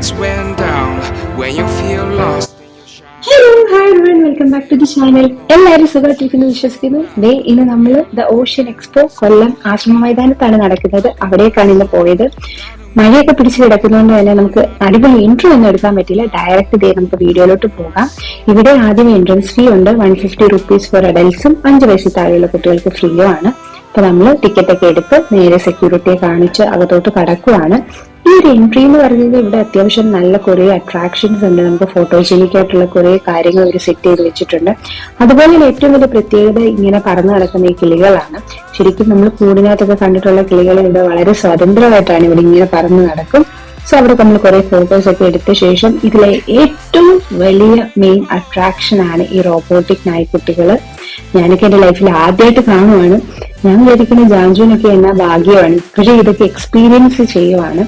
lights went down. When you feel lost. Hello hi everyone welcome back to the channel എല്ലാവരും സുഖമായിട്ടിരിക്കുന്നു വിശ്വസിക്കുന്നു. ദേ ഇന്ന് നമ്മൾ ദ ഓഷ്യൻ എക്സ്പോ കൊല്ലം ആശ്രമ മൈതാനത്താണ് നടക്കുന്നത്. അവിടേക്കാണ് ഇന്ന് പോയത്. മഴയൊക്കെ പിടിച്ച് കിടക്കുന്നതുകൊണ്ട് തന്നെ നമുക്ക് അടിപൊളി എൻട്രി ഒന്നും എടുക്കാൻ പറ്റില്ല. ഡയറക്റ്റ് ഇതേ നമുക്ക് വീഡിയോയിലോട്ട് പോകാം. ഇവിടെ ആദ്യം എൻട്രൻസ് ഫീ ഉണ്ട്. വൺ ഫിഫ്റ്റി റുപ്പീസ് ഫോർ അഡൽസും അഞ്ച് വയസ്സിൽ താഴെയുള്ള കുട്ടികൾക്ക് ഫ്രീയോ ആണ് അപ്പൊ നമ്മൾ ടിക്കറ്റ് ഒക്കെ എടുത്ത് നേരെ സെക്യൂരിറ്റിയെ കാണിച്ച് അകത്തോട്ട് കടക്കുവാണ്. ഈ ഒരു എൻട്രി എന്ന് പറയുന്നത് ഇവിടെ അത്യാവശ്യം നല്ല കുറെ അട്രാക്ഷൻസ് ഉണ്ട്. നമുക്ക് ഫോട്ടോജനിക് ആയിട്ടുള്ള കുറെ കാര്യങ്ങൾ ഇവർ സെറ്റ് ചെയ്ത് വെച്ചിട്ടുണ്ട്. അതുപോലെ ഏറ്റവും വലിയ പ്രത്യേകത ഇങ്ങനെ പറന്നു നടക്കുന്ന ഈ കിളികളാണ്. ശരിക്കും നമ്മൾ കൂടിനകത്തൊക്കെ കണ്ടിട്ടുള്ള കിളികൾ ഇവിടെ വളരെ സ്വതന്ത്രമായിട്ടാണ് ഇവിടെ ഇങ്ങനെ പറന്ന് നടക്കും. സോ അവിടെ നമ്മൾ കുറെ ഫോട്ടോസ് ഒക്കെ എടുത്ത ശേഷം ഇതിലെ ഏറ്റവും വലിയ മെയിൻ അട്രാക്ഷൻ ആണ് ഈ റോബോട്ടിക് നായ്ക്കുട്ടികൾ ഞാനൊക്കെ എന്റെ ലൈഫിൽ ആദ്യമായിട്ട് കാണുവാണ്. ഞാൻ വിചാരിക്കുന്ന ജാൻജുവിനൊക്കെ എന്നാ ഭാഗ്യമാണ്. പക്ഷെ ഇതൊക്കെ എക്സ്പീരിയൻസ് ചെയ്യുവാണ്.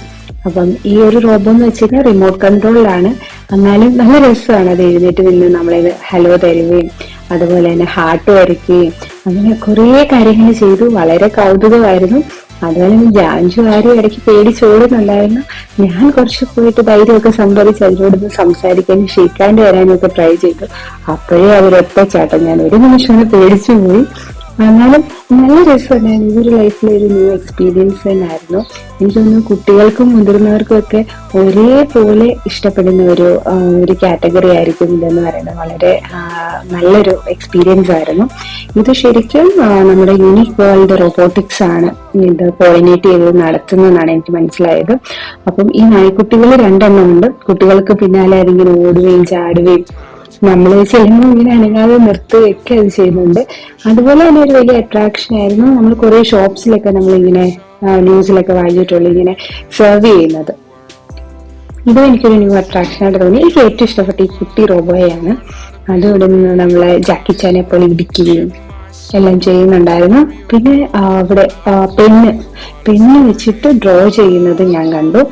അപ്പം ഈ ഒരു റോബോ എന്ന് വെച്ചാൽ റിമോട്ട് കൺട്രോളിലാണ് എന്നാലും നല്ല രസമാണ് അത് എഴുന്നേറ്റ് നിന്ന് നമ്മളെ ഹലോ തരുകയും അതുപോലെ തന്നെ ഹാർട്ട് വരയ്ക്കുകയും അങ്ങനെ കുറേ കാര്യങ്ങൾ ചെയ്തു. വളരെ കൗതുകമായിരുന്നു. അതുപോലെ ജാൻജു ആരും ഇടയ്ക്ക് പേടിച്ചോടുന്നുണ്ടായിരുന്നു ഞാൻ കുറച്ച് പോയിട്ട് ധൈര്യമൊക്കെ സംഭവിച്ച് അതിനോടൊന്ന് സംസാരിക്കാനും ഷീക്കാണ്ട് വരാനും ഒക്കെ ട്രൈ ചെയ്തു. അപ്പോഴേ അവരൊറ്റ ചാട്ടം. ഞാൻ ഒരു നിമിഷം പേടിച്ചു പോയി. എന്നാലും നല്ല രസമുണ്ടായിരുന്നു. ഇതൊരു ലൈഫിലെ ഒരു ന്യൂ എക്സ്പീരിയൻസ് തന്നെയായിരുന്നു. എനിക്ക് തോന്നുന്നു കുട്ടികൾക്കും മുതിർന്നവർക്കും ഒക്കെ ഒരേപോലെ ഇഷ്ടപ്പെടുന്ന ഒരു ഒരു കാറ്റഗറി ആയിരിക്കും ഇതെന്ന് പറയുന്നത്. വളരെ നല്ലൊരു എക്സ്പീരിയൻസ് ആയിരുന്നു. ഇത് ശരിക്കും നമ്മുടെ യൂണിക് വേൾഡ് റോബോട്ടിക്സ് ആണ് ഇത് കോർഡിനേറ്റ് ചെയ്ത് നടത്തുന്നതെന്നാണ് എനിക്ക് മനസ്സിലായത്. അപ്പം ഈ നായ്ക്കുട്ടികൾ രണ്ടെണ്ണം ഉണ്ട്. കുട്ടികൾക്ക് പിന്നാലെ അതിങ്ങനെ ഓടുകയും ചാടുകയും നമ്മൾ ചെയ്യുമ്പോൾ ഇങ്ങനെ അനങ്ങാതെ നിർത്തുകയൊക്കെ അത് ചെയ്യുന്നുണ്ട്. അതുപോലെ തന്നെ ഒരു വലിയ അട്രാക്ഷൻ ആയിരുന്നു നമ്മൾ കുറെ ഷോപ്സിലൊക്കെ നമ്മൾ ഇങ്ങനെ ന്യൂസിലൊക്കെ വായിച്ചിട്ടുള്ളൂ ഇങ്ങനെ സെർവ് ചെയ്യുന്നത്. ഇതും എനിക്കൊരു ന്യൂ അട്രാക്ഷൻ ആയിട്ട് തോന്നി. എനിക്ക് ഏറ്റവും ഇഷ്ടപ്പെട്ട ഈ കുട്ടി റോബോയാണ്. അതുകൊണ്ട് നിന്ന് നമ്മളെ ജാക്കി ചാനെ പോലെ ഇടിക്കുകയും എല്ലാം ചെയ്യുന്നുണ്ടായിരുന്നു. പിന്നെ അവിടെ പെണ്ണ്. പെണ്ണ് വെച്ചിട്ട് ഡ്രോ ചെയ്യുന്നത് ഞാൻ കണ്ടു.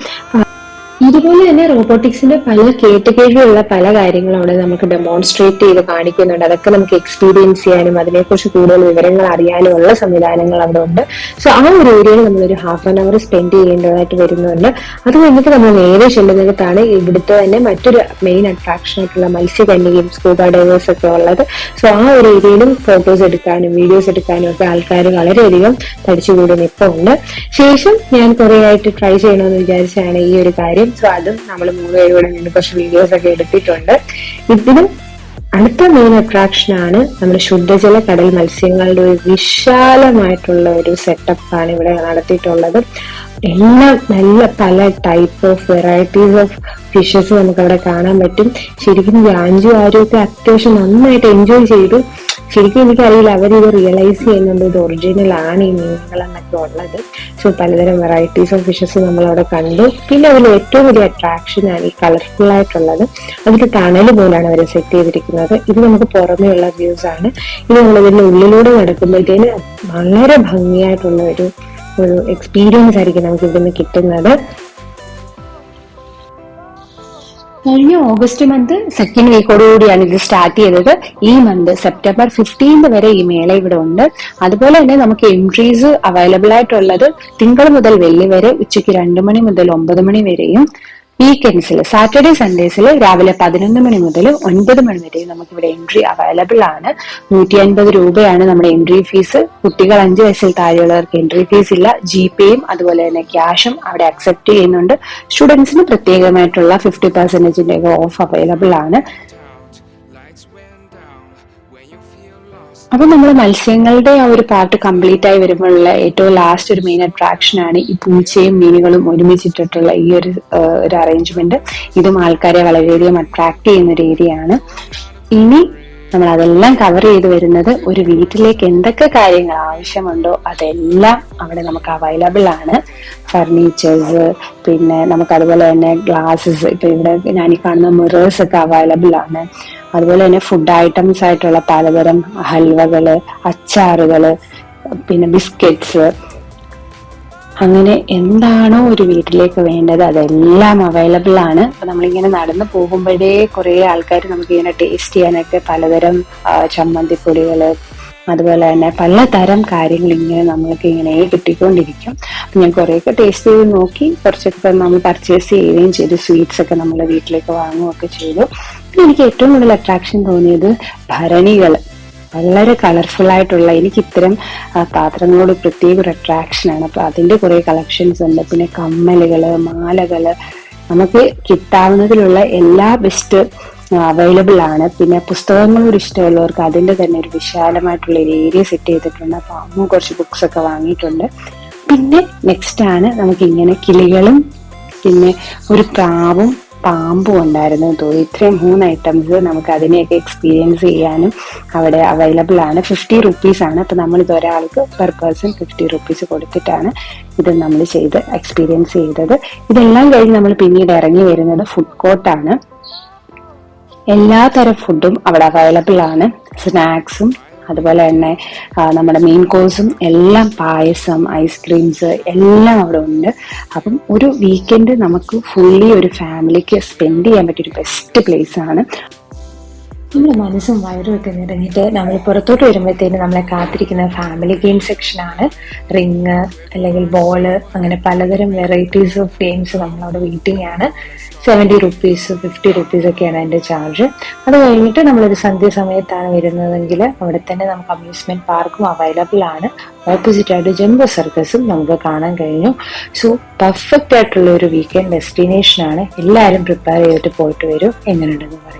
ആ, ഇതുപോലെ തന്നെ റോബോട്ടിക്സിന്റെ പല കേട്ടുകേഴ്വിയുള്ള പല കാര്യങ്ങളും അവിടെ നമുക്ക് ഡെമോൺസ്ട്രേറ്റ് ചെയ്ത് കാണിക്കുന്നുണ്ട്. അതൊക്കെ നമുക്ക് എക്സ്പീരിയൻസ് ചെയ്യാനും അതിനെക്കുറിച്ച് കൂടുതൽ വിവരങ്ങൾ അറിയാനും ഉള്ള സംവിധാനങ്ങൾ അവിടെ ഉണ്ട്. സോ ആ ഒരു ഏരിയയിൽ നമ്മൾ ഒരു ഹാഫ് ആൻ അവർ സ്പെൻഡ് ചെയ്യേണ്ടതായിട്ട് വരുന്നുണ്ട്. അത് കഴിഞ്ഞിട്ട് നമ്മൾ നേരെ ചെല്ലുന്നിടത്താണ് ഇവിടുത്തെ തന്നെ മറ്റൊരു മെയിൻ അട്രാക്ഷൻ ആയിട്ടുള്ള മത്സ്യകന്യകയും സ്കൂബ ഡൈവേഴ്സ് ഒക്കെ ഉള്ളത്. സോ ആ ഒരു ഏരിയയിലും ഫോട്ടോസ് എടുക്കാനും വീഡിയോസ് എടുക്കാനും ഒക്കെ ആൾക്കാർ വളരെയധികം തടിച്ചുകൂടി നിൽപ്പുണ്ട് ശേഷം ഞാൻ കുറേ ആയിട്ട് ട്രൈ ചെയ്യണമെന്ന് വിചാരിച്ചാണ് ഈ ഒരു കാര്യം. സോ അതും നമ്മൾ മൂന്ന് പേരോട് കുറച്ച് വീഡിയോസ് ഒക്കെ എടുത്തിട്ടുണ്ട്. ഇതിലും അടുത്ത മെയിൻ അട്രാക്ഷൻ ആണ് നമ്മുടെ ശുദ്ധജല കടൽ മത്സ്യങ്ങളുടെ ഒരു വിശാലമായിട്ടുള്ള ഒരു സെറ്റപ്പ് ആണ് ഇവിടെ നടത്തിയിട്ടുള്ളത്. എല്ലാം നല്ല പല type of varieties of fishes നമുക്ക് അവിടെ കാണാൻ പറ്റും. ശരിക്കും ജാഞ്ചു ആരും ഒക്കെ അത്യാവശ്യം നന്നായിട്ട് എൻജോയ് ചെയ്തു. ശരിക്കും എനിക്കറിയില്ല അവരിത് റിയലൈസ് ചെയ്യുന്നുണ്ട് ഇത് ഒറിജിനൽ ആണ് ഈ മീനുകൾ എന്നൊക്കെ ഉള്ളത്. സോ പലതരം വെറൈറ്റീസ് ഓഫ് ഫിഷസ് നമ്മൾ അവിടെ കണ്ടു. പിന്നെ അതിൽ ഏറ്റവും വലിയ അട്രാക്ഷൻ ആണ് ഈ കളർഫുൾ ആയിട്ടുള്ളത്. അതിൽ തണൽ പോലാണ് അവർ സെറ്റ് ചെയ്തിരിക്കുന്നത്. ഇത് നമുക്ക് ഉള്ള വ്യൂസ് ആണ്. ഇത് നമ്മൾ ഇതിന്റെ ഉള്ളിലൂടെ നടക്കുമ്പോഴത്തേന് വളരെ ഭംഗിയായിട്ടുള്ള ഒരു ഒരു എക്സ്പീരിയൻസ് ആയിരിക്കും നമുക്ക് ഇതിന് കിട്ടുന്നത്. കഴിഞ്ഞ ഓഗസ്റ്റ് മന്ത് സെക്കൻഡ് വീക്കോടുകൂടിയാണ് ഇത് സ്റ്റാർട്ട് ചെയ്തത്. ഈ മന്ത് സെപ്റ്റംബർ ഫിഫ്റ്റീൻത് വരെ ഈ മേള ഇവിടെ ഉണ്ട്. അതുപോലെ തന്നെ നമുക്ക് എൻട്രീസ് അവൈലബിൾ ആയിട്ടുള്ളത് തിങ്കൾ മുതൽ വെള്ളി വരെ ഉച്ചയ്ക്ക് രണ്ട് മണി മുതൽ ഒമ്പത് മണി വരെയും വീക്കെൻഡ്സിൽ സാറ്റർഡേ സൺഡേസിൽ രാവിലെ പതിനൊന്ന് മണി മുതൽ ഒൻപത് മണി വരെ നമുക്ക് ഇവിടെ എൻട്രി അവൈലബിൾ ആണ്. നൂറ്റി അൻപത് രൂപയാണ് നമ്മുടെ എൻട്രി ഫീസ് കുട്ടികൾ അഞ്ച് വയസ്സിൽ താഴെയുള്ളവർക്ക് എൻട്രി ഫീസ് ഇല്ല. ജി പേയും അതുപോലെ തന്നെ ക്യാഷും അവിടെ അക്സെപ്റ്റ് ചെയ്യുന്നുണ്ട്. സ്റ്റുഡൻസിന് പ്രത്യേകമായിട്ടുള്ള ഫിഫ്റ്റി പെർസെന്റേജിന്റെ ഓഫ് അവൈലബിൾ ആണ്. അപ്പൊ നമ്മൾ മത്സ്യങ്ങളുടെ ആ ഒരു പാർട്ട് കംപ്ലീറ്റ് ആയി വരുമ്പോഴുള്ള ഏറ്റവും ലാസ്റ്റ് ഒരു മെയിൻ അട്രാക്ഷൻ ആണ് ഈ പൂച്ചയും മീനുകളും ഒരുമിച്ചിട്ടിട്ടുള്ള ഈ ഒരു ഒരു അറേഞ്ച്മെന്റ് ഇതും ആൾക്കാരെ വളരെയധികം അട്രാക്ട് ചെയ്യുന്ന രീതിയാണ്. ഇനി നമ്മൾ അതെല്ലാം കവർ ചെയ്ത് വരുന്നത് ഒരു വീട്ടിലേക്ക് എന്തൊക്കെ കാര്യങ്ങൾ ആവശ്യമുണ്ടോ അതെല്ലാം അവിടെ നമുക്ക് അവൈലബിൾ ആണ്. ഫർണിച്ചേഴ്സ് പിന്നെ നമുക്ക് അതുപോലെ തന്നെ ഗ്ലാസ്സസ് ഇപ്പൊ ഇവിടെ ഞാൻ ഈ കാണുന്ന മിറേഴ്സ് ഒക്കെ അവൈലബിൾ ആണ്. അതുപോലെ തന്നെ ഫുഡ് ഐറ്റംസ് ആയിട്ടുള്ള പലതരം ഹൽവകൾ അച്ചാറുകൾ പിന്നെ ബിസ്ക്കറ്റ്സ് അങ്ങനെ എന്താണോ ഒരു വീട്ടിലേക്ക് വേണ്ടത് അതെല്ലാം അവൈലബിൾ ആണ്. അപ്പൊ നമ്മളിങ്ങനെ നടന്നു പോകുമ്പോഴേ കുറെ ആൾക്കാർ നമുക്ക് ഇങ്ങനെ ടേസ്റ്റ് ചെയ്യാനൊക്കെ പലതരം ആ, ചമ്മന്തിപ്പൊടികൾ അതുപോലെ തന്നെ പലതരം കാര്യങ്ങൾ ഇങ്ങനെ നമ്മൾക്ക് ഇങ്ങനെ കിട്ടിക്കൊണ്ടിരിക്കും. അപ്പം ഞാൻ കുറേയൊക്കെ ടേസ്റ്റ് ചെയ്ത് നോക്കി. കുറച്ചൊക്കെ നമ്മൾ പർച്ചേസ് ചെയ്യുകയും ചെയ്തു. സ്വീറ്റ്സ് ഒക്കെ നമ്മൾ വീട്ടിലേക്ക് വാങ്ങുകയൊക്കെ ചെയ്തു. പിന്നെ എനിക്ക് ഏറ്റവും കൂടുതൽ അട്രാക്ഷൻ തോന്നിയത് ഭരണികൾ വളരെ കളർഫുൾ ആയിട്ടുള്ള എനിക്ക് ഇത്തരം പാത്രങ്ങളോട് പ്രത്യേക ഒരു അട്രാക്ഷനാണ് അപ്പൊ അതിന്റെ കുറെ കളക്ഷൻസ് ഉണ്ട്. പിന്നെ കമ്മലുകൾ മാലകൾ നമുക്ക് കിട്ടാവുന്നതിലുള്ള എല്ലാ ബെസ്റ്റ് അവൈലബിൾ ആണ്. പിന്നെ പുസ്തകങ്ങളോട് ഇഷ്ടമുള്ളവർക്ക് അതിന്റെ തന്നെ ഒരു വിശാലമായിട്ടുള്ള ഒരു ഏരിയ സെറ്റ് ചെയ്തിട്ടുണ്ട്. അപ്പൊ അമ്മ കുറച്ച് ബുക്സ് ഒക്കെ വാങ്ങിയിട്ടുണ്ട്. പിന്നെ നെക്സ്റ്റ് ആണ് നമുക്ക് ഇങ്ങനെ കിളികളും പിന്നെ ഒരു പ്രാവും പാമ്പും ഉണ്ടായിരുന്നു തോന്നി ഇത്രയും മൂന്ന് ഐറ്റംസ് നമുക്ക് അതിനെയൊക്കെ എക്സ്പീരിയൻസ് ചെയ്യാനും അവിടെ അവൈലബിൾ ആണ്. ഫിഫ്റ്റി റുപ്പീസ് ആണ്. അപ്പൊ നമ്മൾ ഒരാൾക്ക് പെർ പേഴ്സൺ ഫിഫ്റ്റി റുപ്പീസ് കൊടുത്തിട്ടാണ് ഇത് നമ്മൾ ചെയ്ത് എക്സ്പീരിയൻസ് ചെയ്തത്. ഇതെല്ലാം കഴിഞ്ഞ് നമ്മൾ പിന്നീട് ഇറങ്ങി വരുന്നത് ഫുഡ് കോർട്ടാണ് എല്ലാ തരം ഫുഡും അവിടെ അവൈലബിൾ ആണ്. സ്നാക്സും അതുപോലെ തന്നെ നമ്മുടെ മെയിൻ കോഴ്സും എല്ലാം പായസം ഐസ്ക്രീംസ് എല്ലാം അവിടെ ഉണ്ട്. അപ്പം ഒരു വീക്കെൻഡ് നമുക്ക് ഫുള്ളി ഒരു ഫാമിലിക്ക് സ്പെൻഡ് ചെയ്യാൻ പറ്റിയ ഒരു ബെസ്റ്റ് പ്ലേസ് ആണ് നമ്മുടെ മനസ്സും വയറും ഒക്കെ നിറഞ്ഞിട്ട് നമ്മൾ പുറത്തോട്ട് വരുമ്പോഴത്തേന് നമ്മളെ കാത്തിരിക്കുന്ന ഫാമിലി ഗെയിം സെക്ഷനാണ് റിങ് അല്ലെങ്കിൽ ബോൾ അങ്ങനെ പലതരം വെറൈറ്റീസ് ഓഫ് ഗെയിംസ് നമ്മളവിടെ വെയിറ്റിംഗ് ആണ്. സെവന്റി റുപ്പീസ് ഫിഫ്റ്റി റുപ്പീസ് ഒക്കെയാണ് അതിന്റെ ചാർജ് അത് കഴിഞ്ഞിട്ട് നമ്മളൊരു സന്ധ്യ സമയത്താണ് വരുന്നതെങ്കിൽ അവിടെ തന്നെ നമുക്ക് അമ്യൂസ്മെന്റ് പാർക്കും അവൈലബിൾ ആണ്. ഓപ്പോസിറ്റ് ആയിട്ട് ജംബോ സർക്കസും നമുക്ക് കാണാൻ കഴിഞ്ഞു. സോ പെർഫെക്റ്റ് ആയിട്ടുള്ള ഒരു വീക്കെൻഡ് ഡെസ്റ്റിനേഷൻ ആണ്. എല്ലാവരും പ്രിപ്പയർ ചെയ്തിട്ട് പോയിട്ട് വരും. എങ്ങനെയുണ്ടെന്ന് പറയും.